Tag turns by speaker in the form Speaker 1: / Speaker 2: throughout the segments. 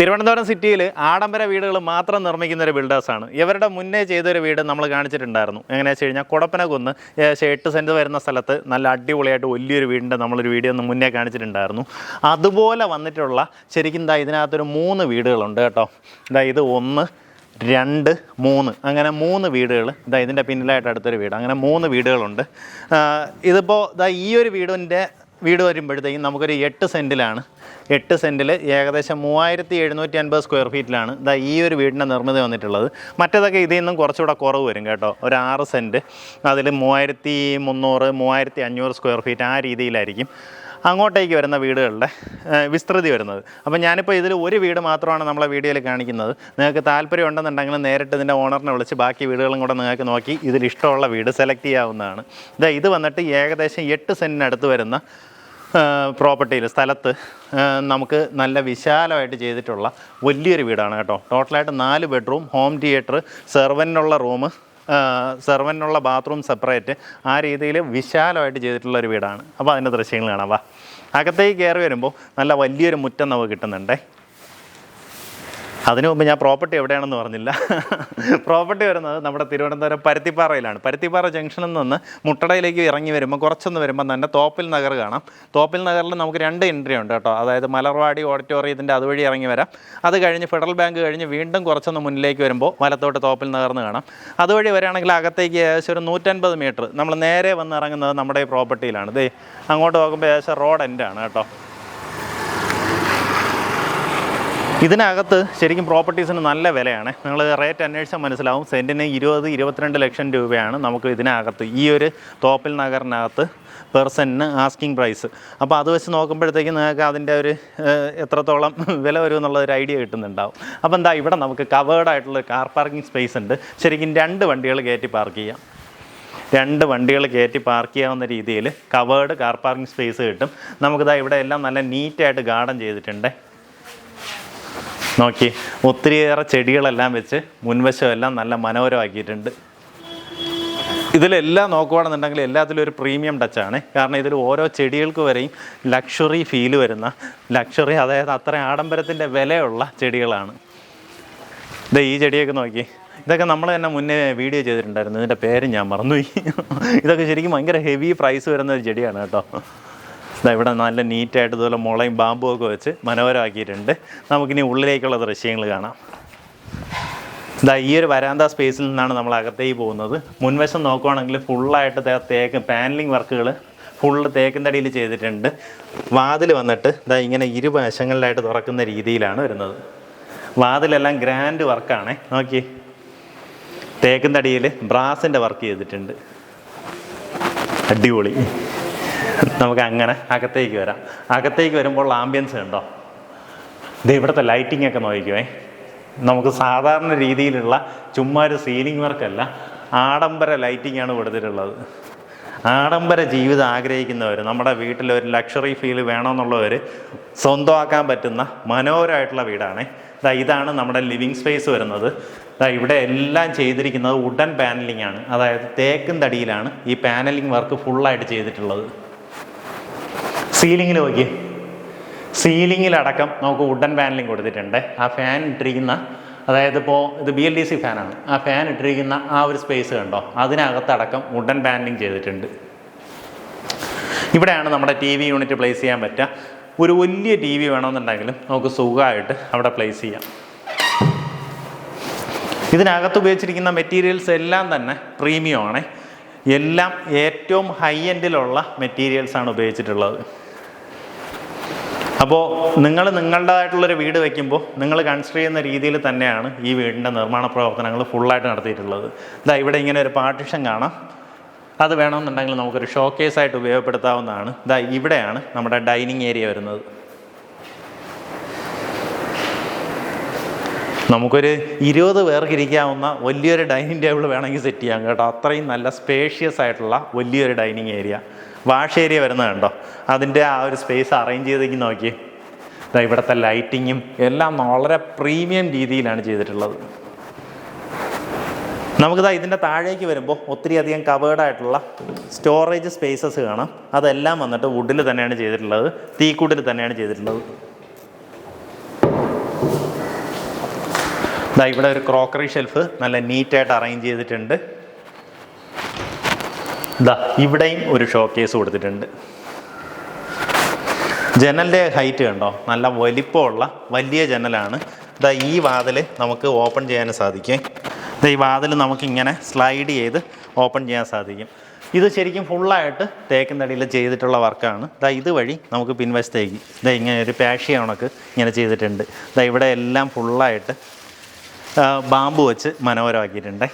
Speaker 1: തിരുവനന്തപുരം സിറ്റിയിൽ ആഡംബര വീടുകൾ മാത്രം നിർമ്മിക്കുന്ന ഒരു ബിൽഡേഴ്സാണ്. ഇവരുടെ മുന്നേ ചെയ്തൊരു വീട് നമ്മൾ കാണിച്ചിട്ടുണ്ടായിരുന്നു. എങ്ങനെയാ വെച്ച് കഴിഞ്ഞാൽ കുടപ്പന കുന്ന് ഏകദേശം എട്ട് സെന്റ് വരുന്ന സ്ഥലത്ത് നല്ല അടിപൊളിയായിട്ട് വലിയൊരു വീടിന്റെ നമ്മളൊരു വീഡിയോ ഒന്ന് മുന്നേ കാണിച്ചിട്ടുണ്ടായിരുന്നു. അതുപോലെ വന്നിട്ടുള്ള ശരിക്കും എന്താ ഇതിനകത്തൊരു മൂന്ന് വീടുകളുണ്ട് കേട്ടോ. ഇതാ ഇത് ഒന്ന് രണ്ട് മൂന്ന്. അങ്ങനെ മൂന്ന് വീടുകൾ ഇതാ ഇതിന്റെ പിന്നിലായിട്ട് അടുത്തൊരു വീട്. അങ്ങനെ മൂന്ന് വീടുകളുണ്ട്. ഇതിപ്പോൾ ഇതാ ഈ ഒരു വീടിന്റെ വീട് വരുമ്പോഴത്തേക്കും നമുക്കൊരു എട്ട് സെന്റിലാണ് എട്ട് സെന്റിൽ ഏകദേശം മൂവായിരത്തി എഴുന്നൂറ്റി അൻപത് സ്ക്വയർ ഫീറ്റിലാണ് ഇതാ ഈ ഒരു വീടിന്റെ നിർമ്മിതി വന്നിട്ടുള്ളത്. മറ്റേതൊക്കെ ഇതിൽ നിന്നും കുറച്ചുകൂടെ കുറവ് വരും കേട്ടോ. ഒരു ആറ് സെന്റ് അതിൽ മൂവായിരത്തി മുന്നൂറ് മൂവായിരത്തി അഞ്ഞൂറ് സ്ക്വയർ ഫീറ്റ് ആ രീതിയിലായിരിക്കും അങ്ങോട്ടേക്ക് വരുന്ന വീടുകളുടെ വിസ്തൃതി വരുന്നത്. അപ്പം ഞാനിപ്പോൾ ഇതിൽ ഒരു വീട് മാത്രമാണ് നമ്മളെ വീഡിയോയിൽ കാണിക്കുന്നത്. നിങ്ങൾക്ക് താല്പര്യം ഉണ്ടെന്നുണ്ടെങ്കിൽ നേരിട്ട് ഇതിന്റെ ഓണറിനെ വിളിച്ച് ബാക്കി വീടുകളും കൂടെ നിങ്ങൾക്ക് നോക്കി ഇതിൽ ഇഷ്ടമുള്ള വീട് സെലക്ട് ചെയ്യാവുന്നതാണ്. ഇതാ ഇത് വന്നിട്ട് ഏകദേശം എട്ട് സെന്റിനടുത്ത് വരുന്ന പ്രോപ്പർട്ടിയിൽ സ്ഥലത്ത് നമുക്ക് നല്ല വിശാലമായിട്ട് ചെയ്തിട്ടുള്ള വലിയൊരു വീടാണ് കേട്ടോ. ടോട്ടലായിട്ട് നാല് ബെഡ്റൂം ഹോം തിയേറ്റർ സെർവനുള്ള റൂം സെർവനുള്ള ബാത്റൂം സെപ്പറേറ്റ് ആ രീതിയിൽ വിശാലമായിട്ട് ചെയ്തിട്ടുള്ള ഒരു വീടാണ്. അപ്പോൾ അതിന്റെ ദൃശ്യങ്ങൾ കാണാം. വാ. അകത്തേക്ക് കയറി വരുമ്പോൾ നല്ല വലിയൊരു മുറ്റം നമുക്ക് കിട്ടുന്നുണ്ടേ. അതിനു മുമ്പ് ഞാൻ പ്രോപ്പർട്ടി എവിടെയാണെന്ന് പറഞ്ഞില്ല. പ്രോപ്പർട്ടി വരുന്നത് നമ്മുടെ തിരുവനന്തപുരം പരുത്തിപ്പാറയിലാണ്. പരുത്തിപ്പാറ ജംഗ്ഷനിൽ നിന്ന് മുട്ടടയിലേക്ക് ഇറങ്ങി വരുമ്പോൾ കുറച്ചൊന്ന് വരുമ്പോൾ തന്നെ തോപ്പിൽ നഗർ കാണാം. തോപ്പിൽ നഗറിൽ നമുക്ക് രണ്ട് എൻട്രി ഉണ്ട് കേട്ടോ. അതായത് മലർവാടി ഓഡിറ്റോറിയത്തിന്റെ അതുവഴി ഇറങ്ങി വരാം. അത് കഴിഞ്ഞ് ഫെഡറൽ ബാങ്ക് കഴിഞ്ഞ് വീണ്ടും കുറച്ചൊന്ന് മുന്നിലേക്ക് വരുമ്പോൾ വലത്തോട്ട് തോപ്പിൽ നഗർന്ന് കാണാം. അതുവഴി വരികയാണെങ്കിൽ അകത്തേക്ക് ഏകദേശം ഒരു നൂറ്റൻപത് മീറ്റർ നമ്മൾ നേരെ വന്ന് ഇറങ്ങുന്നത് നമ്മുടെ ഈ പ്രോപ്പർട്ടിയിലാണ് ദേ അങ്ങോട്ട് നോക്കുമ്പോൾ ഏകദേശം റോഡ് എൻഡാണ് കേട്ടോ. ഇതിനകത്ത് ശരിക്കും പ്രോപ്പർട്ടീസിന് നല്ല വിലയാണ്. നിങ്ങൾ റേറ്റ് അന്വേഷിച്ചാൽ മനസ്സിലാവും. സെന്റിന് ഇരുപത് ഇരുപത്തിരണ്ട് ലക്ഷം രൂപയാണ് നമുക്ക് ഇതിനകത്ത് ഈ ഒരു തോപ്പിൽ നഗറിനകത്ത് പെർസെന്റിന് ആസ്കിങ് പ്രൈസ്. അപ്പോൾ അത് വെച്ച് നോക്കുമ്പോഴത്തേക്കും നിങ്ങൾക്ക് അതിന്റെ ഒരു എത്രത്തോളം വില വരും എന്നുള്ള ഒരു ഐഡിയ കിട്ടുന്നുണ്ടാവും. അപ്പോൾ എന്താ ഇവിടെ നമുക്ക് കവേർഡായിട്ടുള്ള കാർ പാർക്കിംഗ് സ്പേസ് ഉണ്ട്. ശരിക്കും രണ്ട് വണ്ടികൾ കയറ്റി പാർക്ക് ചെയ്യാം. രണ്ട് വണ്ടികൾ കയറ്റി പാർക്ക് ചെയ്യാവുന്ന രീതിയിൽ കവേർഡ് കാർ പാർക്കിംഗ് സ്പേസ് കിട്ടും. നമുക്കിതാ ഇവിടെ എല്ലാം നല്ല നീറ്റായിട്ട് ഗാർഡൻ ചെയ്തിട്ടുണ്ട്. നോക്കി. ഒത്തിരിയേറെ ചെടികളെല്ലാം വെച്ച് മുൻവശം എല്ലാം നല്ല മനോഹരമാക്കിയിട്ടുണ്ട്. ഇതിലെല്ലാം നോക്കുകയാണെന്നുണ്ടെങ്കിൽ എല്ലാത്തിലും ഒരു പ്രീമിയം ടച്ചാണ്. കാരണം ഇതിൽ ഓരോ ചെടികൾക്ക് വരെയും ലക്ഷറി ഫീൽ വരുന്ന ലക്ഷറി അതായത് അത്ര ആഡംബരത്തിന്റെ വിലയുള്ള ചെടികളാണ്. ഇതേ ഈ ചെടിയൊക്കെ നോക്കി. ഇതൊക്കെ നമ്മൾ തന്നെ മുന്നേ വീഡിയോ ചെയ്തിട്ടുണ്ടായിരുന്നു. ഇതിന്റെ പേര് ഞാൻ മറന്നുപോയി. ഇതൊക്കെ ശരിക്കും ഭയങ്കര ഹെവി പ്രൈസ് വരുന്ന ഒരു ചെടിയാണ് കേട്ടോ. ഇതാ ഇവിടെ നല്ല നീറ്റായിട്ട് ഇതുപോലെ മുളയും ബാമ്പും ഒക്കെ വെച്ച് മനോഹരമാക്കിയിട്ടുണ്ട്. നമുക്കിനി ഉള്ളിലേക്കുള്ള ദൃശ്യങ്ങൾ കാണാം. ഇതാ ഈ ഒരു വരാന്ത സ്പേസിൽ നിന്നാണ് നമ്മൾ അകത്തേക്ക് പോകുന്നത്. മുൻവശം നോക്കുവാണെങ്കിൽ ഫുള്ളായിട്ട് തേക്ക് പാനലിംഗ് വർക്കുകൾ ഫുള്ള് തേക്കിന്റടിയിൽ ചെയ്തിട്ടുണ്ട്. വാതിൽ വന്നിട്ട് ഇതാ ഇങ്ങനെ ഇരുവശങ്ങളിലായിട്ട് തുറക്കുന്ന രീതിയിലാണ് വരുന്നത്. വാതിലെല്ലാം ഗ്രാൻഡ് വർക്കാണേ നോക്കി തേക്കിന്റടിയിൽ ബ്രാസിന്റെ വർക്ക് ചെയ്തിട്ടുണ്ട്. അടിപൊളി. നമുക്ക് അങ്ങനെ അകത്തേക്ക് വരാം. അകത്തേക്ക് വരുമ്പോൾ ആംബിയൻസ് ഉണ്ടോ? ഇത് ഇവിടുത്തെ ലൈറ്റിംഗ് ഒക്കെ നോക്കിക്കുവേ നമുക്ക് സാധാരണ രീതിയിലുള്ള ചുമ്മാ ഒരു സീലിംഗ് വർക്കല്ല ആഡംബര ലൈറ്റിംഗ് ആണ് കൊടുത്തിട്ടുള്ളത്. ആഡംബര ജീവിതം ആഗ്രഹിക്കുന്നവർ നമ്മുടെ വീട്ടിൽ ഒരു ലക്ഷറി ഫീൽ വേണമെന്നുള്ളവർ സ്വന്തമാക്കാൻ പറ്റുന്ന മനോഹരമായിട്ടുള്ള വീടാണ്. ദാ ഇതാണ് നമ്മുടെ ലിവിങ് സ്പേസ് വരുന്നത്. ദാ ഇവിടെ എല്ലാം ചെയ്തിരിക്കുന്നത് വുഡൻ പാനലിംഗ് ആണ്. അതായത് തേക്കും തടിയിലാണ് ഈ പാനലിംഗ് വർക്ക് ഫുള്ളായിട്ട് ചെയ്തിട്ടുള്ളത്. സീലിങ്ങിൽ നോക്കി സീലിങ്ങിലടക്കം നമുക്ക് വുഡൻ പാനലിംഗ് കൊടുത്തിട്ടുണ്ട്. ആ ഫാൻ ഇട്ടിരിക്കുന്ന അതായത് ഇപ്പോൾ ഇത് ബി എൽ ഡി സി ഫാനാണ് ആ ഫാൻ ഇട്ടിരിക്കുന്ന ആ ഒരു സ്പേസ് കണ്ടോ? അതിനകത്തടക്കം വുഡൻ പാനലിംഗ് ചെയ്തിട്ടുണ്ട്. ഇവിടെയാണ് നമ്മുടെ ടി വി യൂണിറ്റ് പ്ലേസ് ചെയ്യാൻ പറ്റുക. ഒരു വലിയ ടി വി വേണമെന്നുണ്ടെങ്കിലും നമുക്ക് സുഖമായിട്ട് അവിടെ പ്ലേസ് ചെയ്യാം. ഇതിനകത്ത് ഉപയോഗിച്ചിരിക്കുന്ന മെറ്റീരിയൽസ് എല്ലാം തന്നെ പ്രീമിയം ആണ്. എല്ലാം ഏറ്റവും ഹൈ എൻഡിലുള്ള മെറ്റീരിയൽസ് ആണ് ഉപയോഗിച്ചിട്ടുള്ളത്. അപ്പോൾ നിങ്ങൾ നിങ്ങളുടേതായിട്ടുള്ളൊരു വീട് വയ്ക്കുമ്പോൾ നിങ്ങൾ കൺസിഡർ ചെയ്യുന്ന രീതിയിൽ തന്നെയാണ് ഈ വീടിന്റെ നിർമ്മാണ പ്രവർത്തനങ്ങൾ ഫുള്ളായിട്ട് നടത്തിയിട്ടുള്ളത്. ഇതാ ഇവിടെ ഇങ്ങനെ ഒരു പാർട്ടിഷൻ കാണാം. അത് വേണമെന്നുണ്ടെങ്കിൽ നമുക്കൊരു ഷോക്കേസ് ആയിട്ട് ഉപയോഗപ്പെടുത്താവുന്നതാണ്. ഇതാ ഇവിടെയാണ് നമ്മുടെ ഡൈനിങ് ഏരിയ വരുന്നത്. നമുക്കൊരു ഇരുപത് പേർക്ക് ഇരിക്കാവുന്ന വലിയൊരു ഡൈനിങ് ടേബിൾ വേണമെങ്കിൽ സെറ്റ് ചെയ്യാം കേട്ടോ. അത്രയും നല്ല സ്പേഷ്യസ് ആയിട്ടുള്ള വലിയൊരു ഡൈനിങ് ഏരിയ വാഷ് ഏരിയ വരുന്നത് കണ്ടോ? അതിന്റെ ആ ഒരു സ്പേസ് അറേഞ്ച് ചെയ്തേക്ക് നോക്കി. ഇതാ ഇവിടുത്തെ ലൈറ്റിങ്ങും എല്ലാം വളരെ പ്രീമിയം രീതിയിലാണ് ചെയ്തിട്ടുള്ളത്. നമുക്കിതാ ഇതിന്റെ താഴേക്ക് വരുമ്പോൾ ഒത്തിരി അധികം കവേർഡായിട്ടുള്ള സ്റ്റോറേജ് സ്പേസസ് കാണാം. അതെല്ലാം വന്നിട്ട് വുഡിൽ തന്നെയാണ് ചെയ്തിട്ടുള്ളത്. തീക്കൂട്ടിൽ തന്നെയാണ് ചെയ്തിട്ടുള്ളത്. ഇതാ ഇവിടെ ഒരു ക്രോക്കറി ഷെൽഫ് നല്ല നീറ്റായിട്ട് അറേഞ്ച് ചെയ്തിട്ടുണ്ട്. ദാ ഇവിടെയും ഒരു ഷോ കേസ് കൊടുത്തിട്ടുണ്ട്. ജനലിന്റെ ഹൈറ്റ് കണ്ടോ? നല്ല വലിപ്പമുള്ള വലിയ ജനലാണ്. ഇതാ ഈ വാതിൽ നമുക്ക് ഓപ്പൺ ചെയ്യാൻ സാധിക്കും. ഇതാ ഈ വാതിൽ നമുക്ക് ഇങ്ങനെ സ്ലൈഡ് ചെയ്ത് ഓപ്പൺ ചെയ്യാൻ സാധിക്കും. ഇത് ശരിക്കും ഫുള്ളായിട്ട് തേക്കിൻതടിയിൽ ചെയ്തിട്ടുള്ള വർക്കാണ് ദാ ഇതുവഴി നമുക്ക് പിൻവശത്തേക്ക് ഇതാ ഇങ്ങനെ ഒരു പാഷ്യ കണക്ക് ഇങ്ങനെ ചെയ്തിട്ടുണ്ട്. ദാ ഇവിടെ എല്ലാം ഫുള്ളായിട്ട് ബാമ്പു വെച്ച് മനോഹരമാക്കിയിട്ടുണ്ട്.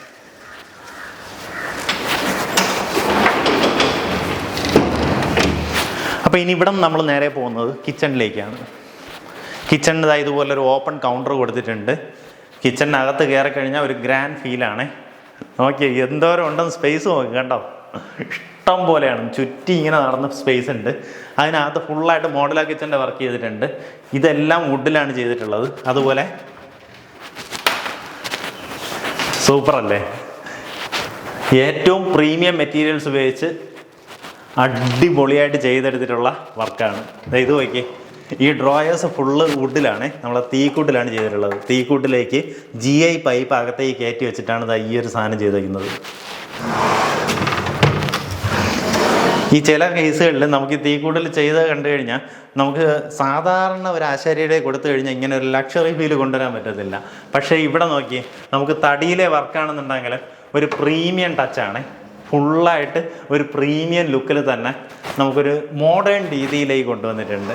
Speaker 1: അപ്പോൾ ഇനി ഇവിടെ നമ്മൾ നേരെ പോകുന്നത് കിച്ചണിലേക്കാണ് കിച്ചണിന്റെ ഇതുപോലെ ഒരു ഓപ്പൺ കൗണ്ടർ കൊടുത്തിട്ടുണ്ട്. കിച്ചണിനകത്ത് കയറി കഴിഞ്ഞാൽ ഒരു ഗ്രാൻഡ് ഫീലാണ് നോക്കിയേ എന്തോരം ഉണ്ടെന്ന് സ്പേസ് നോക്കി കണ്ടോ. ഇഷ്ടം പോലെയാണ്. ചുറ്റി ഇങ്ങനെ നടന്ന സ്പേസ് ഉണ്ട്. അതിനകത്ത് ഫുള്ളായിട്ട് മോഡലാ കിച്ചന്റെ വർക്ക് ചെയ്തിട്ടുണ്ട്. ഇതെല്ലാം വുഡിലാണ് ചെയ്തിട്ടുള്ളത്. അതുപോലെ സൂപ്പർ അല്ലേ? ഏറ്റവും പ്രീമിയം മെറ്റീരിയൽസ് ഉപയോഗിച്ച് അടിപൊളിയായിട്ട് ചെയ്തെടുത്തിട്ടുള്ള വർക്കാണ്. ഇത് നോക്കി ഈ ഡ്രോയേഴ്സ് ഫുള്ള് വുഡിലാണ് നമ്മളെ തീക്കൂട്ടിലാണ് ചെയ്തിട്ടുള്ളത്. തീക്കൂട്ടിലേക്ക് ജി ഐ പൈപ്പ് അകത്തേക്ക് കയറ്റി വെച്ചിട്ടാണ് ഈ ഒരു സാധനം ചെയ്തിരിക്കുന്നത് ഈ ചില കേസുകളിൽ നമുക്ക് ഈ തീക്കൂട്ടിൽ ചെയ്ത് കണ്ടു കഴിഞ്ഞാൽ നമുക്ക് സാധാരണ ഒരു ആശാരിയുടെ കൊടുത്തു കഴിഞ്ഞാൽ ഇങ്ങനെ ഒരു ലക്ഷറി ഫീൽ കൊണ്ടുവരാൻ പറ്റത്തില്ല. പക്ഷേ ഇവിടെ നോക്കി നമുക്ക് തടിയിലെ വർക്കാണെന്നുണ്ടെങ്കിൽ ഒരു പ്രീമിയം ടച്ചാണ് ഫുള്ളായിട്ട് ഒരു പ്രീമിയം ലുക്കിൽ തന്നെ നമുക്കൊരു മോഡേൺ രീതിയിലേക്ക് കൊണ്ടുവന്നിട്ടുണ്ട്.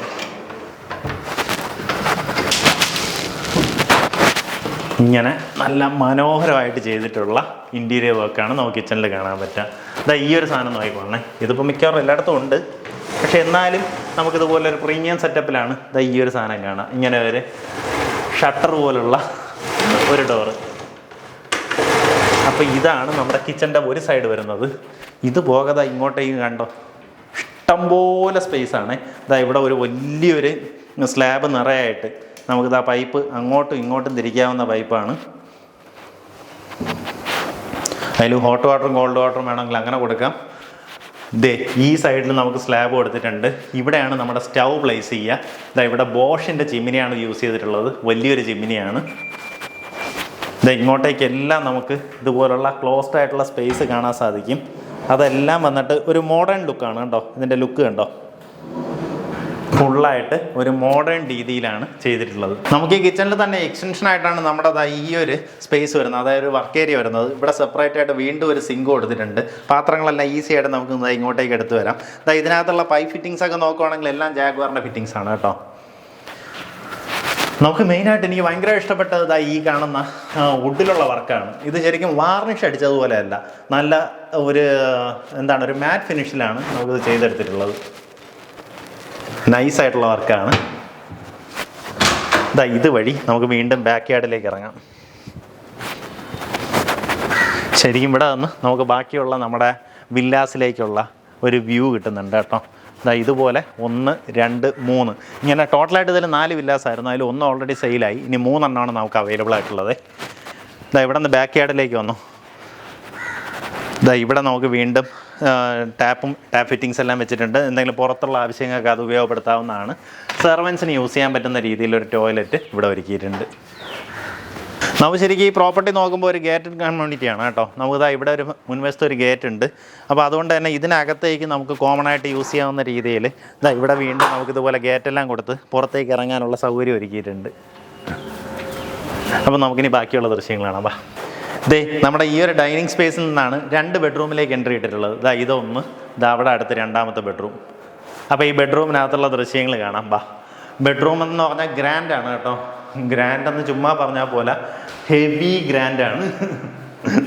Speaker 1: ഇങ്ങനെ നല്ല മനോഹരമായിട്ട് ചെയ്തിട്ടുള്ള ഇന്റീരിയർ വർക്കാണ് നമുക്ക് കിച്ചണിൽ കാണാൻ പറ്റുക. ഇതാ ഈ ഒരു സാധനം നോക്കിക്കോണേ ഇതിപ്പോൾ മിക്കവാറും എല്ലായിടത്തും ഉണ്ട്. പക്ഷെ എന്നാലും നമുക്കിതുപോലെ ഒരു പ്രീമിയം സെറ്റപ്പിലാണ് ഇതാ ഈ ഒരു സാധനം കാണാം. ഇങ്ങനെ ഒരു ഷട്ടർ പോലുള്ള ഒരു ഡോറ് അപ്പോൾ ഇതാണ് നമ്മുടെ കിച്ചന്റെ ഒരു സൈഡ് വരുന്നത്. ഇത് പോകാതെ ഇങ്ങോട്ടേക്ക് കണ്ടോ? ഇഷ്ടംപോലെ സ്പേസാണ് ഇതാ ഇവിടെ ഒരു വലിയൊരു സ്ലാബ് നിറയായിട്ട് നമുക്കിതാ പൈപ്പ് അങ്ങോട്ടും ഇങ്ങോട്ടും തിരിക്കാവുന്ന പൈപ്പാണ് അതിൽ ഹോട്ട് വാട്ടറും കോൾഡ് വാട്ടറും വേണമെങ്കിൽ അങ്ങനെ കൊടുക്കാം. ദേ ഈ സൈഡിൽ നമുക്ക് സ്ലാബ് കൊടുത്തിട്ടുണ്ട്. ഇവിടെയാണ് നമ്മുടെ സ്റ്റൗ പ്ലേസ് ചെയ്യുക. ഇതാ ഇവിടെ ബോഷിന്റെ ചിമ്മിനിയാണ് യൂസ് ചെയ്തിട്ടുള്ളത്. വലിയൊരു ചിമ്മിനിയാണ് ഇത് ഇങ്ങോട്ടേക്കെല്ലാം നമുക്ക് ഇതുപോലുള്ള ക്ലോസ്ഡ് ആയിട്ടുള്ള സ്പേസ് കാണാൻ സാധിക്കും. അതെല്ലാം വന്നിട്ട് ഒരു മോഡേൺ ലുക്കാണ് കേട്ടോ ഇതിന്റെ ലുക്ക് കണ്ടോ? ഫുള്ളായിട്ട് ഒരു മോഡേൺ രീതിയിലാണ് ചെയ്തിട്ടുള്ളത്. നമുക്ക് ഈ കിച്ചണിൽ തന്നെ എക്സ്റ്റൻഷൻ ആയിട്ടാണ് നമ്മുടെ ഈ ഒരു സ്പേസ് വരുന്നത്. അതായത് ഒരു വർക്ക് ഏരിയ വരുന്നത്. ഇവിടെ സെപ്പറേറ്റ് ആയിട്ട് വീണ്ടും ഒരു സിങ്ക് കൊടുത്തിട്ടുണ്ട്. പാത്രങ്ങളെല്ലാം ഈസി ആയിട്ട് നമുക്ക് ഇങ്ങോട്ടേക്ക് എടുത്തു വരാം. ദാ ഇതിനകത്തുള്ള പൈപ്പ് ഫിറ്റിങ്സ് ഒക്കെ നോക്കുവാണെങ്കിൽ എല്ലാം ജാഗ്വാറിന്റെ ഫിറ്റിങ്സ് ആണ് കേട്ടോ. നമുക്ക് മെയിനായിട്ട് എനിക്ക് ഭയങ്കര ഇഷ്ടപ്പെട്ടത് ഇതാ ഈ കാണുന്ന വുഡിലുള്ള വർക്കാണ്. ഇത് ശരിക്കും വാർണിഷ് അടിച്ചതുപോലെയല്ല. നല്ല ഒരു എന്താണ് ഒരു മാറ്റ് ഫിനിഷിലാണ് നമുക്കിത് ചെയ്തെടുത്തിട്ടുള്ളത്. നൈസായിട്ടുള്ള വർക്കാണ്. ഇതാ വഴി നമുക്ക് വീണ്ടും ബാക്ക് യാർഡിലേക്ക് ഇറങ്ങാം. ശരിക്കും ഇവിടെ നിന്ന് നമുക്ക് ബാക്കിയുള്ള നമ്മുടെ വില്ലാസിലേക്കുള്ള ഒരു വ്യൂ കിട്ടുന്നുണ്ട് കേട്ടോ. ഇതാ ഇതുപോലെ ഒന്ന് രണ്ട് മൂന്ന്. ഇങ്ങനെ ടോട്ടലായിട്ട് ഇതിൽ നാല് വില്ലാസായിരുന്നു അതിൽ ഒന്ന് ഓൾറെഡി സെയിലായി ഇനി മൂന്നെണ്ണമാണ് നമുക്ക് അവൈലബിൾ ആയിട്ടുള്ളത്. ഇതാ ഇവിടെ നിന്ന് ബാക്ക് യാർഡിലേക്ക് വന്നു. ഇതാ ഇവിടെ നമുക്ക് വീണ്ടും ടാപ്പും ടാപ്പ് ഫിറ്റിങ്സ് എല്ലാം വെച്ചിട്ടുണ്ട്. എന്തെങ്കിലും പുറത്തുള്ള ആവശ്യങ്ങൾക്ക് അത് ഉപയോഗപ്പെടുത്താവുന്നതാണ് സെർവൻസിന് യൂസ് ചെയ്യാൻ പറ്റുന്ന രീതിയിലൊരു ടോയ്ലറ്റ് ഇവിടെ ഒരുക്കിയിട്ടുണ്ട്. നമുക്ക് ശരിക്കും ഈ പ്രോപ്പർട്ടി നോക്കുമ്പോൾ ഒരു ഗേറ്റഡ് കമ്മ്യൂണിറ്റിയാണ് കേട്ടോ. നമുക്കിതാ ഇവിടെ ഒരു മുൻവശത്ത് ഒരു ഗേറ്റ് ഉണ്ട്. അപ്പോൾ അതുകൊണ്ട് തന്നെ ഇതിനകത്തേക്ക് നമുക്ക് കോമൺ ആയിട്ട് യൂസ് ചെയ്യാവുന്ന രീതിയിൽ ഇതാ ഇവിടെ വീണ്ടും നമുക്ക് നമുക്കിതുപോലെ ഗേറ്റെല്ലാം കൊടുത്ത് പുറത്തേക്ക് ഇറങ്ങാനുള്ള സൗകര്യം ഒരുക്കിയിട്ടുണ്ട്. അപ്പോൾ നമുക്കിനി ബാക്കിയുള്ള ദൃശ്യങ്ങളാണ് കാണാം. ബാ ദേ നമ്മുടെ ഈ ഒരു ഡൈനിങ് സ്പേസിൽ നിന്നാണ് രണ്ട് ബെഡ്റൂമിലേക്ക് എൻട്രി ഇട്ടിട്ടുള്ളത്. ഇതാ ഇതൊന്ന് ഇതാ അവിടെ അടുത്ത് രണ്ടാമത്തെ ബെഡ്റൂം അപ്പോൾ ഈ ബെഡ്റൂമിനകത്തുള്ള ദൃശ്യങ്ങൾ കാണാം. ബാ ബെഡ്റൂം എന്ന് പറഞ്ഞാൽ ഗ്രാൻഡാണ് കേട്ടോ. ഗ്രാൻഡ് എന്ന് ചുമ്മാ പറഞ്ഞാൽ പോലെ ഹെവി ഗ്രാൻഡ് ആണ്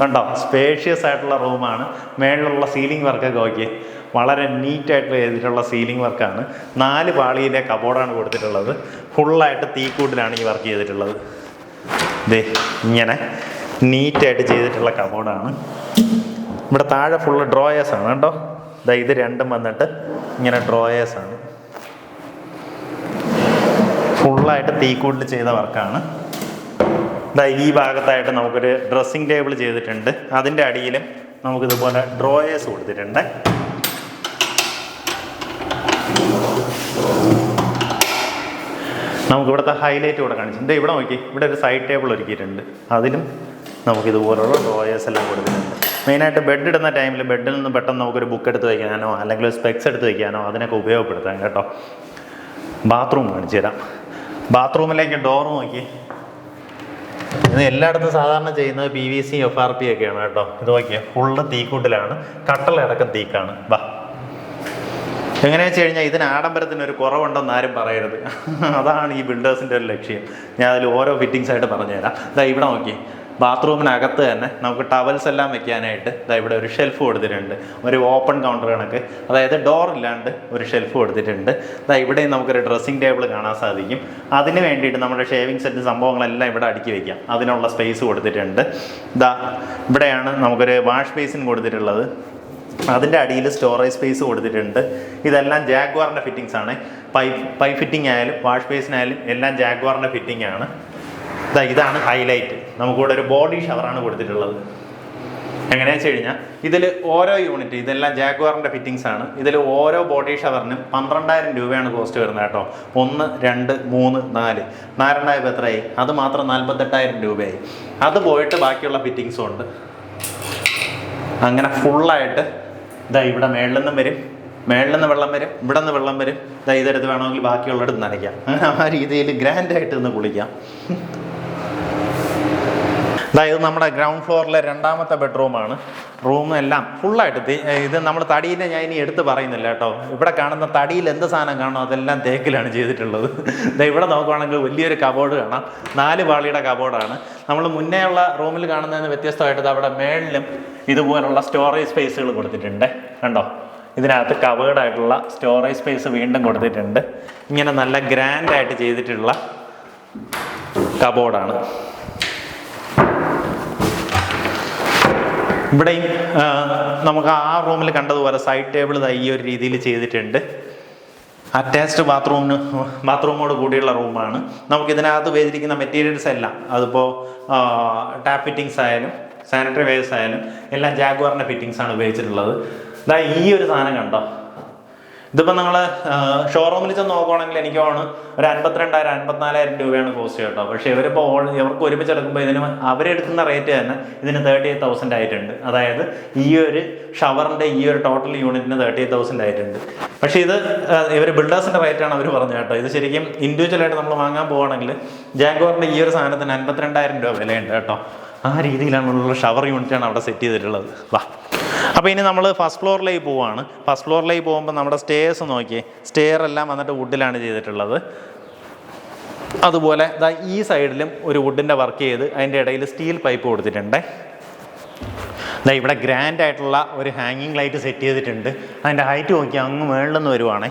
Speaker 1: കണ്ടോ? സ്പേഷ്യസ് ആയിട്ടുള്ള റൂമാണ് മേളിലുള്ള സീലിംഗ് വർക്കൊക്കെ നോക്കിയേ. വളരെ നീറ്റായിട്ട് ചെയ്തിട്ടുള്ള സീലിംഗ് വർക്കാണ് നാല് പാളിയിലെ കബോർഡാണ് കൊടുത്തിട്ടുള്ളത്. ഫുള്ളായിട്ട് തീക്കൂട്ടിലാണ് ഈ വർക്ക് ചെയ്തിട്ടുള്ളത്. ദേ ഇങ്ങനെ നീറ്റായിട്ട് ചെയ്തിട്ടുള്ള കബോർഡാണ് ഇവിടെ താഴെ ഫുള്ള് ഡ്രോയേഴ്സ് ആണ് കേട്ടോ. ഇതാ ഇത് രണ്ടും വന്നിട്ട് ഇങ്ങനെ ഡ്രോയേഴ്സ് ആണ്. ഫുള്ളായിട്ട് തീക്കൂട്ടിൽ ചെയ്ത വർക്കാണ് ദാ ഈ ഭാഗത്തായിട്ട് നമുക്കൊരു ഡ്രസ്സിങ് ടേബിൾ ചെയ്തിട്ടുണ്ട്. അതിന്റെ അടിയിലും നമുക്കിതുപോലെ ഡ്രോയേഴ്സ് കൊടുത്തിട്ടുണ്ട്. നമുക്കിവിടുത്തെ ഹൈലൈറ്റ് ഇവിടെ കാണിച്ചിട്ടുണ്ട് ഇവിടെ നോക്കി. ഇവിടെ ഒരു സൈഡ് ടേബിൾ ഒരുക്കിയിട്ടുണ്ട്. അതിലും നമുക്കിതുപോലുള്ള ഡ്രോയേഴ്സ് എല്ലാം കൊടുത്തിട്ടുണ്ട്. മെയിനായിട്ട് ബെഡ് ഇടുന്ന ടൈമിൽ ബെഡിൽ നിന്ന് പെട്ടെന്ന് നമുക്കൊരു ബുക്ക് എടുത്ത് വയ്ക്കാനോ അല്ലെങ്കിൽ സ്പെക്സ് എടുത്ത് വയ്ക്കാനോ അതിനൊക്കെ ഉപയോഗപ്പെടുത്താം കേട്ടോ. ബാത്റൂം കാണിച്ചു തരാം. ബാത്റൂമിലേക്ക് ഡോർ നോക്കി. ഇത് എല്ലായിടത്തും സാധാരണ ചെയ്യുന്നത് B V C F R P ഒക്കെയാണ് കേട്ടോ. ഇത് നോക്കിയാൽ ഫുള്ള് തീക്കൂട്ടിലാണ്. കട്ടലടക്കം തീക്കാണ്. വാ. എങ്ങനെയാ വെച്ച് കഴിഞ്ഞാൽ ഇതിന് ആഡംബരത്തിന് ഒരു കുറവുണ്ടെന്ന് ആരും പറയരുത്. അതാണ് ഈ ബിൽഡേഴ്സിന്റെ ഒരു ലക്ഷ്യം. ഞാൻ അതിൽ ഓരോ ഫിറ്റിങ്സ് ആയിട്ട് പറഞ്ഞുതരാം. ഇതാ ഇവിടെ നോക്കി ബാത്റൂമിനകത്ത് തന്നെ നമുക്ക് ടവൽസ് എല്ലാം വെക്കാനായിട്ട് ഇതാ ഇവിടെ ഒരു ഷെൽഫ് കൊടുത്തിട്ടുണ്ട്. ഒരു ഓപ്പൺ കൗണ്ടർ കണക്ക്. അതായത് ഡോർ ഇല്ലാണ്ട് ഒരു ഷെൽഫ് കൊടുത്തിട്ടുണ്ട്. ഇതാ ഇവിടെയും നമുക്കൊരു ഡ്രസ്സിംഗ് ടേബിൾ കാണാൻ സാധിക്കും. അതിന് വേണ്ടിയിട്ട് നമ്മുടെ ഷേവിംഗ് സെറ്റ് സംഭവങ്ങളെല്ലാം ഇവിടെ അടുക്കി വെക്കാം. അതിനുള്ള സ്പേസ് കൊടുത്തിട്ടുണ്ട്. ഇതാ ഇവിടെയാണ് നമുക്കൊരു വാഷ് ബേസിൻ കൊടുത്തിട്ടുള്ളത്. അതിന്റെ അടിയിൽ സ്റ്റോറേജ് സ്പേസ് കൊടുത്തിട്ടുണ്ട്. ഇതെല്ലാം ജാഗ്വാറിന്റെ ഫിറ്റിങ്സ് ആണ്. പൈപ്പ് പൈപ്പ് ഫിറ്റിംഗ് ആയാലും വാഷ് ബേസിനായാലും എല്ലാം ജാഗ്വാറിന്റെ ഫിറ്റിംഗ് ആണ്. ഇതാ ഇതാണ് ഹൈലൈറ്റ് നമുക്കിവിടെ ഒരു ബോഡി ഷവറാണ് കൊടുത്തിട്ടുള്ളത്. എങ്ങനെയാ വെച്ച് കഴിഞ്ഞാൽ ഇതിൽ ഓരോ യൂണിറ്റ് ഇതെല്ലാം ജാഗ്വാറിന്റെ ഫിറ്റിങ്സ് ആണ്. ഇതിൽ ഓരോ ബോഡി ഷവറിനും പന്ത്രണ്ടായിരം രൂപയാണ് കോസ്റ്റ് വരുന്നത് കേട്ടോ. ഒന്ന് രണ്ട് മൂന്ന് നാല്. നാലെണ്ണായിരം എത്രയായി? അത് മാത്രം നാൽപ്പത്തെട്ടായിരം രൂപയായി. അത് പോയിട്ട് ബാക്കിയുള്ള ഫിറ്റിങ്സും ഉണ്ട്. അങ്ങനെ ഫുള്ളായിട്ട് ഇതാ ഇവിടെ മേളിൽ നിന്നും വരും. മേളിൽ നിന്ന് വെള്ളം വരും. ഇവിടെ നിന്ന് വെള്ളം വരും. ഇതാ ഇതെടുത്ത് വേണമെങ്കിൽ ബാക്കിയുള്ളിടത്ത് നനയ്ക്കാം ആ രീതിയിൽ ഗ്രാൻഡായിട്ട് നിന്ന് കുളിക്കാം. അതായത് നമ്മുടെ ഗ്രൗണ്ട് ഫ്ലോറിലെ രണ്ടാമത്തെ ബെഡ്റൂമാണ് റൂം എല്ലാം ഫുള്ളായിട്ട് ഇത് നമ്മൾ തടീനെ ഞാൻ ഇനി എടുത്ത് പറയുന്നില്ല കേട്ടോ. ഇവിടെ കാണുന്ന തടിയിൽ എന്ത് സാധനം കാണുമോ അതെല്ലാം തേക്കിലാണ് ചെയ്തിട്ടുള്ളത്. ഇതാ ഇവിടെ നോക്കുവാണെങ്കിൽ വലിയൊരു കബോർഡ് കാണാം. നാല് പാളിയുടെ കബോർഡാണ് നമ്മൾ മുന്നേ ഉള്ള റൂമിൽ കാണുന്നതിന് വ്യത്യസ്തമായിട്ട് അവിടെ മേളിലും ഇതുപോലുള്ള സ്റ്റോറേജ് സ്പേസുകൾ കൊടുത്തിട്ടുണ്ട്. കണ്ടോ? ഇതിനകത്ത് കവേർഡ് ആയിട്ടുള്ള സ്റ്റോറേജ് സ്പേസ് വീണ്ടും കൊടുത്തിട്ടുണ്ട്. ഇങ്ങനെ നല്ല ഗ്രാൻഡായിട്ട് ചെയ്തിട്ടുള്ള കബോർഡാണ് ഇവിടെയും നമുക്ക് ആ റൂമിൽ കണ്ടതുപോലെ സൈഡ് ടേബിൾ ഈ ഒരു രീതിയിൽ ചെയ്തിട്ടുണ്ട്. അറ്റാച്ച്ഡ് ബാത്റൂമിന് ബാത്റൂമോട് കൂടിയുള്ള റൂമാണ്. നമുക്ക് ഇതിനകത്ത് ഉപയോഗിച്ചിരിക്കുന്ന മെറ്റീരിയൽസ് എല്ലാം അതിപ്പോൾ ടാപ്പ് ഫിറ്റിങ്സ് ആയാലും സാനിറ്ററി വേസ് ആയാലും എല്ലാം ജാഗ്വാറിന്റെ ഫിറ്റിങ്സ് ആണ് ഉപയോഗിച്ചിട്ടുള്ളത്. ഇതാ ഈ ഒരു സാധനം കണ്ടോ? ഇതിപ്പോൾ നിങ്ങൾ ഷോറൂമിൽ ചെന്ന് നോക്കുവാണെങ്കിൽ എനിക്ക് തോന്നുന്നു ഒരു അൻപത്തിരണ്ടായിരം അൻപത്തിനാലായിരം രൂപയാണ് കോസ്റ്റ് കേട്ടോ. പക്ഷേ ഇവരിപ്പോൾ ഓൾ ഇവർക്ക് ഒരുമിച്ച് എടുക്കുമ്പോൾ ഇതിന് അവരെടുക്കുന്ന റേറ്റ് തന്നെ ഇതിന് തേർട്ടി എയ്റ്റ് തൗസൻഡ് ആയിട്ടുണ്ട്. അതായത് ഈ ഒരു ഷവറിന്റെ ഈ ഒരു ടോട്ടൽ യൂണിറ്റിന് തേർട്ടി എയ്റ്റ് തൗസൻഡ് ആയിട്ടുണ്ട്. പക്ഷേ ഇത് ഇവർ ബിൽഡേഴ്സിന്റെ റേറ്റാണ് അവർ പറഞ്ഞത് കേട്ടോ. ഇത് ശരിക്കും ഇൻഡിവിജ്വലായിട്ട് നമ്മൾ വാങ്ങാൻ പോവുകയാണെങ്കിൽ ജാഗോറിന്റെ ഈ ഒരു സാധനത്തിന് അൻപത്തിരണ്ടായിരം രൂപ വിലയുണ്ട് കേട്ടോ. ആ രീതിയിലാണുള്ള ഷവർ യൂണിറ്റാണ് അവിടെ സെറ്റ് ചെയ്തിട്ടുള്ളത്. വാ. അപ്പോൾ ഇനി നമ്മൾ ഫസ്റ്റ് ഫ്ലോറിലേക്ക് പോവാണ്. ഫസ്റ്റ് ഫ്ലോറിലേക്ക് പോകുമ്പോൾ നമ്മുടെ സ്റ്റേഴ്സ് നോക്കിയേ. സ്റ്റെയർ എല്ലാം വന്നിട്ട് വുഡിലാണ് ചെയ്തിട്ടുള്ളത്. അതുപോലെ ദാ ഈ സൈഡിലും ഒരു വുഡിന്റെ വർക്ക് ചെയ്ത് അതിന്റെ ഇടയിൽ സ്റ്റീൽ പൈപ്പ് കൊടുത്തിട്ടുണ്ട്. ദാ ഇവിടെ ഗ്രാൻഡ് ആയിട്ടുള്ള ഒരു ഹാങ്ങിങ് ലൈറ്റ് സെറ്റ് ചെയ്തിട്ടുണ്ട്. അതിന്റെ ഹൈറ്റ് നോക്കി അങ്ങ് മുകളിൽ നിന്ന് വരുവാണേ.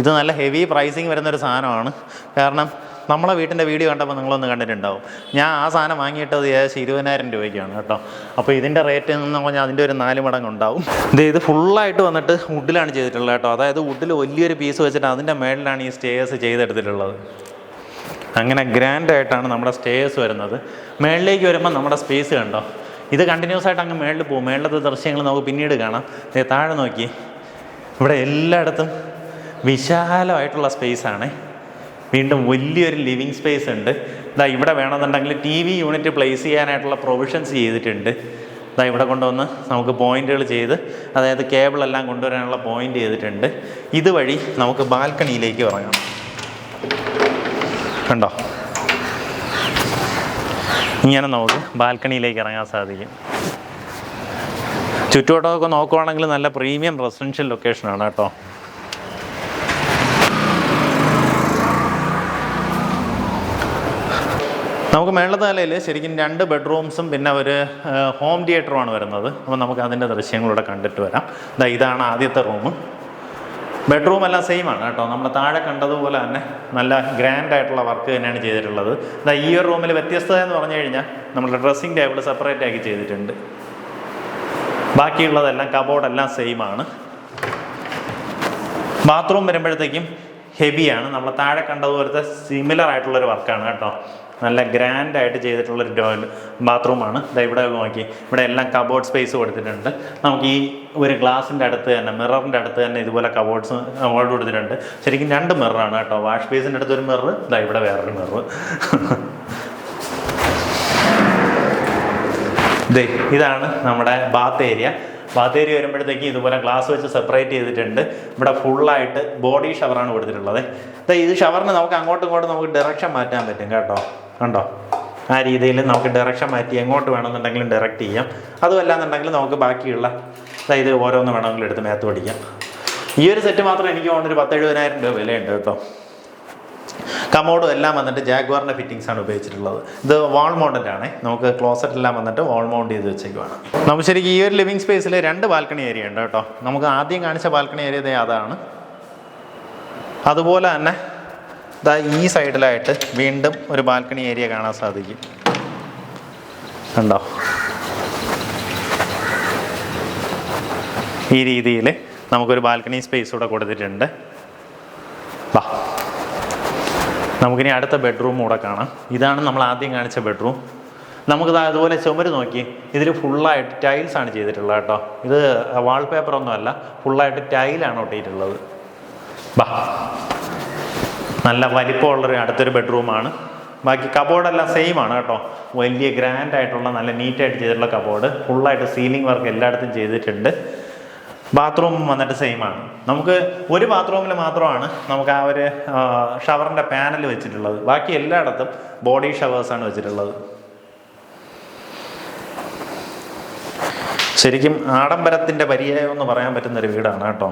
Speaker 1: ഇത് നല്ല ഹെവി പ്രൈസിങ് വരുന്ന ഒരു സാധനമാണ്. കാരണം നമ്മളെ വീട്ടിന്റെ വീഡിയോ കണ്ടപ്പോൾ നിങ്ങളൊന്ന് കണ്ടിട്ടുണ്ടാവും. ഞാൻ ആ സാധനം വാങ്ങിയിട്ടത് ഏകദേശം ഇരുപതിനായിരം രൂപയ്ക്കാണ് കേട്ടോ. അപ്പോൾ ഇതിന്റെ റേറ്റ് എന്ന് പറഞ്ഞാൽ അതിന്റെ ഒരു നാല് മടങ്ങ് ഉണ്ടാവും ഇത് ഇത് ഫുള്ളായിട്ട് വന്നിട്ട് വുഡിലാണ് ചെയ്തിട്ടുള്ളത് കേട്ടോ. അതായത് വുഡിൽ വലിയൊരു പീസ് വെച്ചിട്ട് അതിന്റെ മേളിലാണ് ഈ സ്റ്റേഴ്സ് ചെയ്തെടുത്തിട്ടുള്ളത്. അങ്ങനെ ഗ്രാൻഡായിട്ടാണ് നമ്മുടെ സ്റ്റേഴ്സ് വരുന്നത്. മേളിലേക്ക് വരുമ്പോൾ നമ്മുടെ സ്പേസ് കണ്ടോ? ഇത് കണ്ടിന്യൂസ് ആയിട്ട് അങ്ങ് മേളിൽ പോകും. മേളിലത്തെ ദൃശ്യങ്ങൾ നമുക്ക് പിന്നീട് കാണാം. താഴെ നോക്കി. ഇവിടെ എല്ലായിടത്തും വിശാലമായിട്ടുള്ള സ്പേസാണ് വീണ്ടും വലിയൊരു ലിവിങ് സ്പേസ് ഉണ്ട്. ഇതാ ഇവിടെ വേണമെന്നുണ്ടെങ്കിൽ ടി വി യൂണിറ്റ് പ്ലേസ് ചെയ്യാനായിട്ടുള്ള പ്രൊവിഷൻസ് ചെയ്തിട്ടുണ്ട്. ഇതാ ഇവിടെ കൊണ്ടുവന്ന് നമുക്ക് പോയിന്റുകൾ ചെയ്ത് അതായത് കേബിളെല്ലാം കൊണ്ടുവരാനുള്ള പോയിന്റ് ചെയ്തിട്ടുണ്ട്. ഇതുവഴി നമുക്ക് ബാൽക്കണിയിലേക്ക് ഇറങ്ങാം. കണ്ടോ? ഇങ്ങനെ നമുക്ക് ബാൽക്കണിയിലേക്ക് ഇറങ്ങാൻ സാധിക്കും. ചുറ്റുവട്ടമൊക്കെ നോക്കുവാണെങ്കിൽ നല്ല പ്രീമിയം റെസിഡൻഷ്യൽ ലൊക്കേഷനാണ് കേട്ടോ. നമുക്ക് മേളത്തെ നിലയിൽ ശരിക്കും രണ്ട് ബെഡ്റൂംസും പിന്നെ ഒരു ഹോം തിയേറ്ററുമാണ് വരുന്നത്. അപ്പോൾ നമുക്ക് അതിന്റെ ദൃശ്യങ്ങളൂടെ കണ്ടിട്ട് വരാം. ദാ ഇതാണ് ആദ്യത്തെ റൂം ബെഡ്റൂം എല്ലാം സെയിം ആണ് കേട്ടോ. നമ്മൾ താഴെ കണ്ടതുപോലെ തന്നെ നല്ല ഗ്രാൻഡ് ആയിട്ടുള്ള വർക്ക് തന്നെയാണ് ചെയ്തിട്ടുള്ളത്. ദാ ഈ ഒരു റൂമിൽ വ്യത്യസ്തത എന്ന് പറഞ്ഞു കഴിഞ്ഞാൽ നമ്മുടെ ഡ്രസ്സിംഗ് ടേബിൾ സെപ്പറേറ്റ് ആക്കി ചെയ്തിട്ടുണ്ട്. ബാക്കിയുള്ളതെല്ലാം കബോർഡെല്ലാം സെയിം ആണ്. ബാത്റൂം വരുമ്പോഴത്തേക്കും ഹെവിയാണ് നമ്മൾ താഴെ കണ്ടതുപോലത്തെ സിമിലർ ആയിട്ടുള്ളൊരു വർക്കാണ് കേട്ടോ. നല്ല ഗ്രാൻഡ് ആയിട്ട് ചെയ്തിട്ടുള്ളൊരു ബാത്റൂമാണ്. ഇതാ ഇവിടെ നോക്കി. ഇവിടെ എല്ലാം കബോർഡ് സ്പേസ് കൊടുത്തിട്ടുണ്ട്. നമുക്ക് ഈ ഒരു ഗ്ലാസിന്റെ അടുത്ത് തന്നെ മിററിന്റെ അടുത്ത് തന്നെ ഇതുപോലെ കബോർഡ്സ് കബോർഡ് കൊടുത്തിട്ടുണ്ട്. ശരിക്കും രണ്ട് മിററാണ് കേട്ടോ. വാഷ് ബേസിന്റെ അടുത്ത് ഒരു മിറർ ഇതാ ഇവിടെ വേറൊരു മിറർ ദേ ഇതാണ് നമ്മുടെ ബാത്ത് ഏരിയ ബാത്ത് ഏരിയ വരുമ്പോഴത്തേക്ക് ഇതുപോലെ ഗ്ലാസ് വെച്ച് സെപ്പറേറ്റ് ചെയ്തിട്ടുണ്ട്. ഇവിടെ ഫുള്ളായിട്ട് ബോഡി ഷവറാണ് കൊടുത്തിട്ടുള്ളത്. ദേ ഇത് ഷവറിന് നമുക്ക് അങ്ങോട്ടും ഇങ്ങോട്ടും നമുക്ക് ഡയറക്ഷൻ മാറ്റാൻ പറ്റും കേട്ടോ. കണ്ടോ? ആ രീതിയിൽ നമുക്ക് ഡയറക്ഷൻ മാറ്റി എങ്ങോട്ട് വേണമെന്നുണ്ടെങ്കിലും ഡയറക്റ്റ് ചെയ്യാം. അതുമല്ല എന്നുണ്ടെങ്കിൽ നമുക്ക് ബാക്കിയുള്ള അതായത് ഓരോന്ന് വേണമെങ്കിലും എടുത്ത് മേത്ത് പഠിക്കാം. ഈ ഒരു സെറ്റ് മാത്രം എനിക്ക് തോന്നുന്നു ഒരു പത്തെഴുപതിനായിരം രൂപ വിലയുണ്ട് കേട്ടോ. കമോഡും എല്ലാം വന്നിട്ട് ജാഗ്വാറിന്റെ ഫിറ്റിങ്സ് ആണ് ഉപയോഗിച്ചിട്ടുള്ളത്. ഇത് വാൾ മൗണ്ടന്റ് ആണ്. നമുക്ക് ക്ലോസറ്റ് എല്ലാം വന്നിട്ട് വാൾ മൗണ്ട് ചെയ്ത് വെച്ചേക്കുവാണ്. നമുക്ക് ശരിക്കും ഈ ഒരു ലിവിങ് സ്പേസിൽ രണ്ട് ബാൽക്കണി ഏരിയ ഉണ്ട് കേട്ടോ. നമുക്ക് ആദ്യം കാണിച്ച ബാൽക്കണി ഏരിയ അതാണ്. അതുപോലെ തന്നെ ദാ ഈ സൈഡിലായിട്ട് വീണ്ടും ഒരു ബാൽക്കണി ഏരിയ കാണാൻ സാധിക്കും. ഉണ്ടോ ഈ രീതിയിൽ നമുക്കൊരു ബാൽക്കണി സ്പേസ് കൂടെ കൊടുത്തിട്ടുണ്ട്. വാ. നമുക്കിനി അടുത്ത ബെഡ്റൂം കൂടെ കാണാം. ഇതാണ് നമ്മൾ ആദ്യം കാണിച്ച ബെഡ്റൂം നമുക്കിത് അതുപോലെ ചുമര് നോക്കി. ഇതിൽ ഫുള്ളായിട്ട് ടൈൽസ് ആണ് ചെയ്തിട്ടുള്ളത് കേട്ടോ. ഇത് വാൾ ഒന്നും അല്ല ഫുള്ളായിട്ട് ടൈലാണ് ഒട്ടിയിട്ടുള്ളത്. ബാ നല്ല വലിപ്പമുള്ളൊരു അടുത്തൊരു ബെഡ്റൂമാണ്. ബാക്കി കബോർഡെല്ലാം സെയിം ആണ് കേട്ടോ. വലിയ ഗ്രാൻഡ് ആയിട്ടുള്ള നല്ല നീറ്റായിട്ട് ചെയ്തിട്ടുള്ള കബോർഡ്. ഫുള്ളായിട്ട് സീലിംഗ് വർക്ക് എല്ലായിടത്തും ചെയ്തിട്ടുണ്ട്. ബാത്റൂം വന്നിട്ട് സെയിം ആണ്. നമുക്ക് ഒരു ബാത്റൂമിൽ മാത്രമാണ് നമുക്ക് ആ ഒരു ഷവറിന്റെ പാനൽ വെച്ചിട്ടുള്ളത്. ബാക്കി എല്ലായിടത്തും ബോഡി ഷവേഴ്സാണ് വെച്ചിട്ടുള്ളത്. ശരിക്കും ആഡംബരത്തിന്റെ പര്യായം എന്ന് പറയാൻ പറ്റുന്ന ഒരു വീടാണ് കേട്ടോ.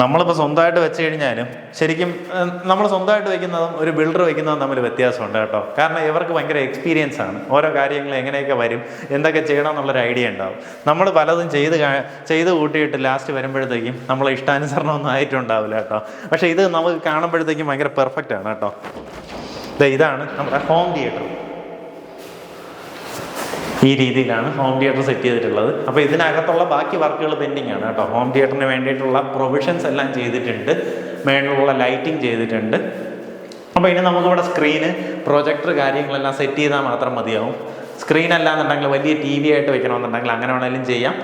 Speaker 1: നമ്മളിപ്പോൾ സ്വന്തമായിട്ട് വെച്ച് കഴിഞ്ഞാലും ശരിക്കും നമ്മൾ സ്വന്തമായിട്ട് വെക്കുന്നതും ഒരു ബിൽഡർ വെക്കുന്നതും തമ്മിൽ വ്യത്യാസമുണ്ട് കേട്ടോ. കാരണം ഇവർക്ക് ഭയങ്കര എക്സ്പീരിയൻസ് ആണ്. ഓരോ കാര്യങ്ങൾ എങ്ങനെയൊക്കെ വരും എന്തൊക്കെ ചെയ്യണം എന്നുള്ളൊരു ഐഡിയ ഉണ്ടാവും. നമ്മൾ പലതും ചെയ്ത് ചെയ്ത് കൂട്ടിയിട്ട് ലാസ്റ്റ് വരുമ്പോഴത്തേക്കും നമ്മൾ ഇഷ്ടാനുസരണം ഒന്നും ആയിട്ടുണ്ടാവില്ല കേട്ടോ. പക്ഷേ ഇത് നമുക്ക് കാണുമ്പോഴത്തേക്കും ഭയങ്കര പെർഫെക്റ്റ് ആണ് കേട്ടോ. ഇതാണ് നമ്മുടെ ഹോം തിയേറ്റർ ഈ രീതിയിലാണ് ഹോം തിയേറ്റർ സെറ്റ് ചെയ്തിട്ടുള്ളത്. അപ്പോൾ ഇതിനകത്തുള്ള ബാക്കി വർക്കുകൾ പെൻഡിങ് ആണ് കേട്ടോ. ഹോം തിയേറ്ററിന് വേണ്ടിയിട്ടുള്ള പ്രൊവിഷൻസ് എല്ലാം ചെയ്തിട്ടുണ്ട്. മേളിലുള്ള ലൈറ്റിംഗ് ചെയ്തിട്ടുണ്ട്. അപ്പോൾ ഇനി നമുക്കിവിടെ സ്ക്രീന് പ്രൊജക്ടർ കാര്യങ്ങളെല്ലാം സെറ്റ് ചെയ്താൽ മാത്രം മതിയാവും. സ്ക്രീൻ അല്ലാന്നുണ്ടെങ്കിൽ വലിയ ടി വി ആയിട്ട് വെക്കണമെന്നുണ്ടെങ്കിൽ അങ്ങനെ വേണമെങ്കിലും ചെയ്യാം.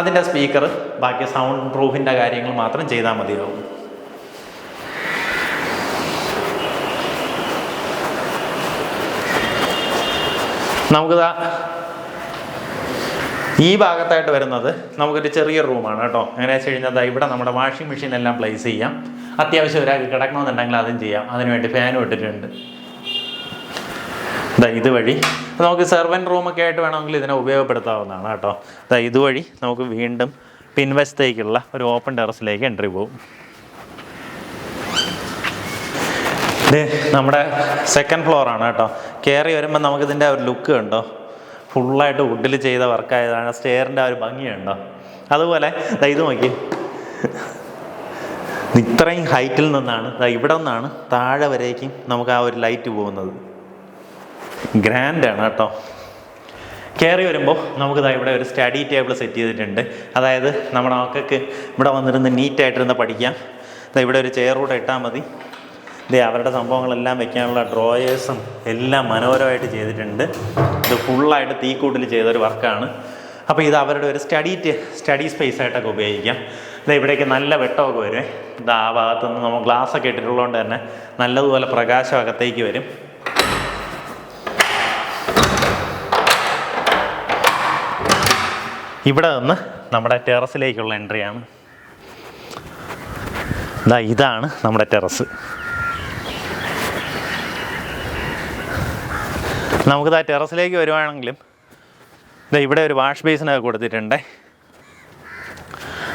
Speaker 1: അതിന്റെ സ്പീക്കർ ബാക്കി സൗണ്ട് പ്രൂഫിന്റെ കാര്യങ്ങൾ മാത്രം ചെയ്താൽ മതിയാവും. നമുക്കിതാ ഈ ഭാഗത്തായിട്ട് വരുന്നത് നമുക്കൊരു ചെറിയ റൂമാണ് കേട്ടോ. എങ്ങനെ വെച്ച് കഴിഞ്ഞാൽ ഇവിടെ നമ്മുടെ വാഷിംഗ് മെഷീൻ എല്ലാം പ്ലേസ് ചെയ്യാം. അത്യാവശ്യം ഒരാൾക്ക് കിടക്കണമെന്നുണ്ടെങ്കിൽ അതും ചെയ്യാം. അതിനുവേണ്ടി ഫാനും ഇട്ടിട്ടുണ്ട്. ഇതുവഴി നമുക്ക് സെർവൻ റൂമൊക്കെ ആയിട്ട് വേണമെങ്കിൽ ഇതിനെ ഉപയോഗപ്പെടുത്താവുന്നതാണ് കേട്ടോ. ഇതുവഴി നമുക്ക് വീണ്ടും പിൻവശത്തേക്കുള്ള ഒരു ഓപ്പൺ ടെറസിലേക്ക് എൻട്രി പോകും ഇത് നമ്മുടെ സെക്കൻഡ് ഫ്ലോറാണ് കേട്ടോ. കയറി വരുമ്പോൾ നമുക്കിതിന്റെ ഒരു ലുക്ക് കണ്ടോ? ഫുള്ളായിട്ട് വുഡിൽ ചെയ്ത വർക്കായതാണ് സ്റ്റെയറിന്റെ ആ ഒരു ഭംഗിയുണ്ടോ അതുപോലെ ഇത് നോക്കി. ഇത്രയും ഹൈറ്റിൽ നിന്നാണ് ഇവിടെ നിന്നാണ് താഴെ വരേക്കും നമുക്ക് ആ ഒരു ലൈറ്റ് പോകുന്നത്. ഗ്രാൻഡാണ് കേട്ടോ. കയറി വരുമ്പോൾ നമുക്ക് ഇവിടെ ഒരു സ്റ്റഡി ടേബിൾ സെറ്റ് ചെയ്തിട്ടുണ്ട്. അതായത് നമ്മുടെ മക്കൾക്ക് ഇവിടെ വന്നിരുന്ന് നീറ്റായിട്ടിരുന്ന് പഠിക്കാം. ഇവിടെ ഒരു ചെയർ കൂടെ ഇട്ടാൽ മതി. ദേ അവരുടെ സംഭവങ്ങളെല്ലാം വെക്കാനുള്ള ഡ്രോയേഴ്സും എല്ലാം മനോഹരമായിട്ട് ചെയ്തിട്ടുണ്ട്. ഇത് ഫുള്ളായിട്ട് തീക്കൂട്ടിൽ ചെയ്തൊരു വർക്കാണ്. അപ്പോൾ ഇത് അവരുടെ ഒരു സ്റ്റഡി സ്റ്റഡി സ്പേസ് ആയിട്ടൊക്കെ ഉപയോഗിക്കാം. ഇത് ഇവിടേക്ക് നല്ല വെട്ടമൊക്കെ വരുമേ ഇത് ആ ഭാഗത്തുനിന്ന് നമ്മൾ ഗ്ലാസ് ഒക്കെ ഇട്ടിട്ടുള്ളതുകൊണ്ട് തന്നെ നല്ലതുപോലെ പ്രകാശം അകത്തേക്ക് വരും. ഇവിടെ നിന്ന് നമ്മുടെ ടെറസിലേക്കുള്ള എൻട്രിയാണ്. ഇതാ ഇതാണ് നമ്മുടെ ടെറസ്. നമുക്കിത് ആ ടെറസിലേക്ക് വരുവാണെങ്കിലും ദാ ഇവിടെ ഒരു വാഷ് ബേസിനൊക്കെ കൊടുത്തിട്ടുണ്ട്.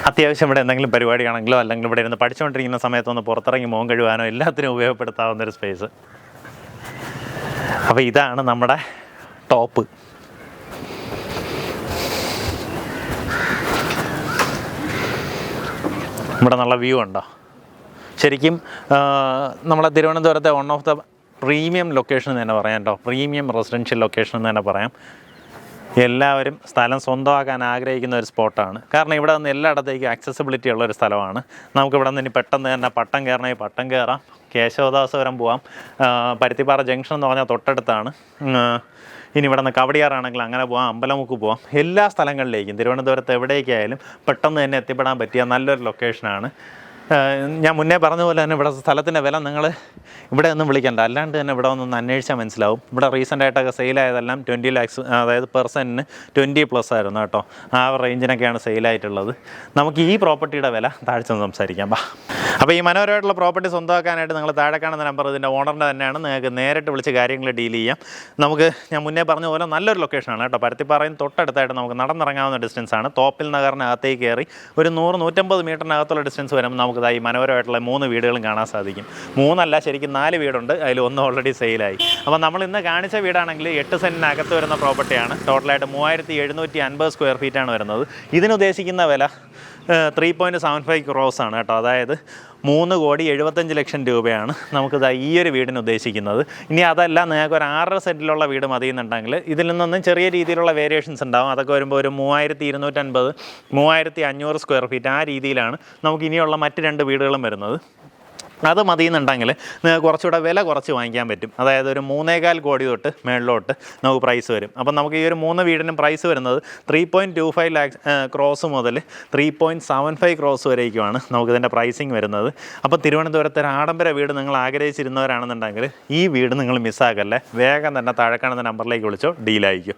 Speaker 1: അത്യാവശ്യം ഇവിടെ എന്തെങ്കിലും പരിപാടിയാണെങ്കിലോ അല്ലെങ്കിൽ ഇവിടെ ഇരുന്ന് പഠിച്ചുകൊണ്ടിരിക്കുന്ന സമയത്തൊന്ന് പുറത്തിറങ്ങി മോൻ കഴിവാനോ എല്ലാത്തിനും ഉപയോഗപ്പെടുത്താവുന്ന ഒരു സ്പേസ്. അപ്പോൾ ഇതാണ് നമ്മുടെ ടോപ്പ്. ഇവിടെ നല്ല വ്യൂ ഉണ്ടോ? ശരിക്കും നമ്മളെ തിരുവനന്തപുരത്തെ one of the premium location എന്ന് തന്നെ പറയാം കേട്ടോ. പ്രീമിയം റെസിഡൻഷ്യൽ ലൊക്കേഷൻ എന്ന് തന്നെ പറയാം. എല്ലാവരും സ്ഥലം സ്വന്തമാക്കാൻ ആഗ്രഹിക്കുന്ന ഒരു സ്പോട്ടാണ്. കാരണം ഇവിടെ നിന്ന് എല്ലായിടത്തേക്കും ആക്സസിബിലിറ്റി ഉള്ള ഒരു സ്ഥലമാണ്. നമുക്ക് ഇവിടെ നിന്ന് ഇനി പെട്ടെന്ന് തന്നെ പട്ടം കയറണമെങ്കിൽ പട്ടം കയറാം. കേശവദാസപുരം പോവാം. പരുത്തിപ്പാറ ജംഗ്ഷൻ എന്ന് പറഞ്ഞാൽ തൊട്ടടുത്താണ്. ഇനി ഇവിടെ നിന്ന് കവടിയാറാണെങ്കിൽ അങ്ങനെ പോവാം അമ്പലമുക്ക് പോവാം. എല്ലാ സ്ഥലങ്ങളിലേക്കും തിരുവനന്തപുരത്ത് എവിടേക്കായാലും പെട്ടെന്ന് തന്നെ എത്തിപ്പെടാൻ പറ്റിയ നല്ലൊരു ലൊക്കേഷനാണ് ഞാൻ മുന്നേ പറഞ്ഞ പോലെ തന്നെ ഇവിടെ സ്ഥലത്തിന്റെ വില നിങ്ങൾ ഇവിടെ ഒന്നും വിളിക്കണ്ട. അല്ലാണ്ട് തന്നെ ഇവിടെ ഒന്ന് അന്വേഷിച്ചാൽ മനസ്സിലാവും. ഇവിടെ റീസെന്റ് ആയിട്ടൊക്കെ സെയിലായതെല്ലാം ട്വന്റി ലാക്സ് അതായത് പെർസെന്റിന് ട്വന്റി പ്ലസ് ആയിരുന്നു കേട്ടോ. ആ റേഞ്ചിനൊക്കെയാണ് സെയിലായിട്ടുള്ളത് നമുക്ക് ഈ പ്രോപ്പർട്ടിയുടെ വില താഴ്ച സംസാരിക്കാം ബാ. അപ്പോൾ ഈ മനോഹരമായിട്ടുള്ള പ്രോപ്പർട്ടി സ്വന്തമാക്കാനായിട്ട് നിങ്ങൾ താഴെ കാണുന്ന നമ്പർ ഇതിന്റെ ഓണറിന്റെ തന്നെയാണ്. നിങ്ങൾക്ക് നേരിട്ട് വിളിച്ച് കാര്യങ്ങൾ ഡീൽ ചെയ്യാം. നമുക്ക് ഞാൻ മുന്നേ പറഞ്ഞ പോലെ നല്ലൊരു ലൊക്കേഷനാണ് കേട്ടോ. പരുത്തിപ്പാറയും തൊട്ടടുത്തായിട്ട് നമുക്ക് നടന്നിറങ്ങാവുന്ന ഡിസ്റ്റൻസാണ് തോപ്പിൽ നഗറിനകത്തേക്ക് കയറി ഒരു നൂറ് നൂറ്റമ്പത് മീറ്ററിനകത്തുള്ള ഡിസ്റ്റൻസ് വരുമ്പോൾ നമുക്ക് ദാ ഈ മനോഹരമായിട്ടുള്ള മൂന്ന് വീടുകളും കാണാൻ സാധിക്കും. മൂന്നല്ല ശരിക്കും നാല് വീടുണ്ട്. അതിൽ ഒന്ന് ഓൾറെഡി സെയിലായി അപ്പോൾ നമ്മൾ ഇന്ന് കാണിച്ച വീടാണെങ്കിൽ എട്ട് സെന്റിനകത്ത് വരുന്ന പ്രോപ്പർട്ടിയാണ് ടോട്ടലായിട്ട് മൂവായിരത്തി എഴുന്നൂറ്റി അൻപത് സ്ക്വയർ ഫീറ്റാണ് വരുന്നത്. ഇതിനുദ്ദേശിക്കുന്ന വില three point seven five crores ആണ് കേട്ടോ. അതായത് മൂന്ന് കോടി എഴുപത്തഞ്ച് ലക്ഷം രൂപയാണ് നമുക്കിത് ഈ ഒരു വീടിന് ഉദ്ദേശിക്കുന്നത്. ഇനി അതല്ല നിങ്ങൾക്ക് ഒരു ആറര സെന്റിലുള്ള വീട് മതി എന്നുണ്ടെങ്കിൽ ഇതിൽ നിന്നൊന്നും ചെറിയ രീതിയിലുള്ള വേരിയേഷൻസ് ഉണ്ടാവും. അതൊക്കെ വരുമ്പോൾ ഒരു മൂവായിരത്തി ഇരുന്നൂറ്റൻപത് മൂവായിരത്തി അഞ്ഞൂറ് സ്ക്വയർ ഫീറ്റ് ആ രീതിയിലാണ് നമുക്ക് ഇനിയുള്ള മറ്റ് രണ്ട് വീടുകളും വരുന്നത്. അത് മതിയെന്നുണ്ടെങ്കിൽ നിങ്ങൾക്ക് കുറച്ചുകൂടെ വില കുറച്ച് വാങ്ങിക്കാൻ പറ്റും. അതായത് ഒരു മൂന്നേകാൽ കോടി തൊട്ട് മേളിലോട്ട് നമുക്ക് പ്രൈസ് വരും. അപ്പം നമുക്ക് ഈ ഒരു മൂന്ന് വീടിനും പ്രൈസ് വരുന്നത് three point two five lakhs crores മുതൽ three point seven five crores വരേക്കുമാണ് നമുക്കിതിന്റെ പ്രൈസിങ് വരുന്നത്. അപ്പോൾ തിരുവനന്തപുരത്തെ ഒരു ആഡംബര വീട് നിങ്ങൾ ആഗ്രഹിച്ചിരുന്നവരാണെന്നുണ്ടെങ്കിൽ ഈ വീട് നിങ്ങൾ മിസ്സാക്കല്ലേ വേഗം തന്നെ താഴെ കാണുന്ന നമ്പറിലേക്ക് വിളിച്ചോ ഡീലായിരിക്കും